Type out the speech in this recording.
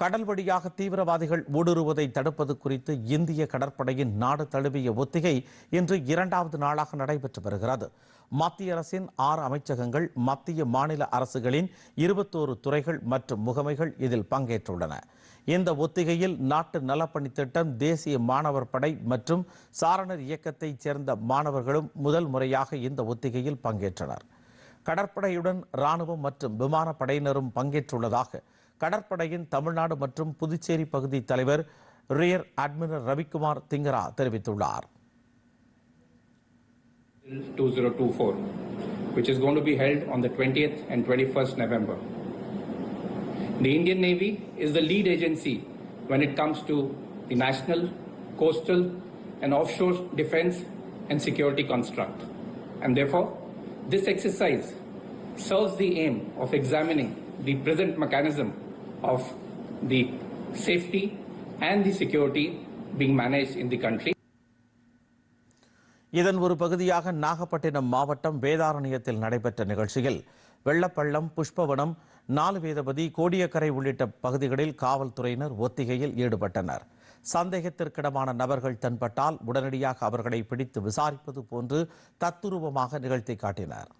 கடல் வழியாக தீவிரவாதிகள் ஊடுருவதை தடுப்பது குறித்து இந்திய கடற்படையின் நாடு தழுவிய ஒத்திகை இன்று இரண்டாவது நாளாக நடைபெற்று வருகிறது. மத்திய அரசின் ஆறு அமைச்சகங்கள் மத்திய மாநில அரசுகளின் இருபத்தோரு துறைகள் மற்றும் முகமைகள் இதில் பங்கேற்றுள்ளன. இந்த ஒத்திகையில் நாட்டு நலப்பணி திட்டம் தேசிய மாணவர் படை மற்றும் சாரணர் இயக்கத்தைச் சேர்ந்த மாணவர்களும் முதல் முறையாக இந்த ஒத்திகையில் பங்கேற்றனர். கடற்படையுடன் ராணுவம் மற்றும் விமானப்படையினரும் பங்கேற்றுள்ளதாக கடற்படையின் தமிழ்நாடு மற்றும் புதுச்சேரி பகுதி தலைவர் ரியர் அட்மிரல் ரவிக்குமார் திங்கரா தெரிவித்துள்ளார் 2024, which is going to be held on the 20th and 21st November. The Indian Navy is the lead agency when it comes to the national, coastal, and offshore defense and security construct. And therefore, this exercise serves the aim of examining the present mechanism of the safety and the security being managed in the country. இதன் ஒரு பகுதியாக நாகப்பட்டினம் மாவட்டம் வேதாரண்யத்தில் நடைபெற்ற நிகழ்ச்சியில் வெள்ளப்பள்ளம் புஷ்பவனம் நாலு வேதபதி கோடியக்கரை உள்ளிட்ட பகுதிகளில் காவல்துறையினர் ஒத்திகையில் ஈடுபட்டனர் சந்தேகத்திற்கிடமான நபர்கள் தென்பட்டால் உடனடியாக அவர்களை பிடித்து விசாரிப்பது போன்று தத்துரூபமாக நிகழ்த்தி காட்டினர்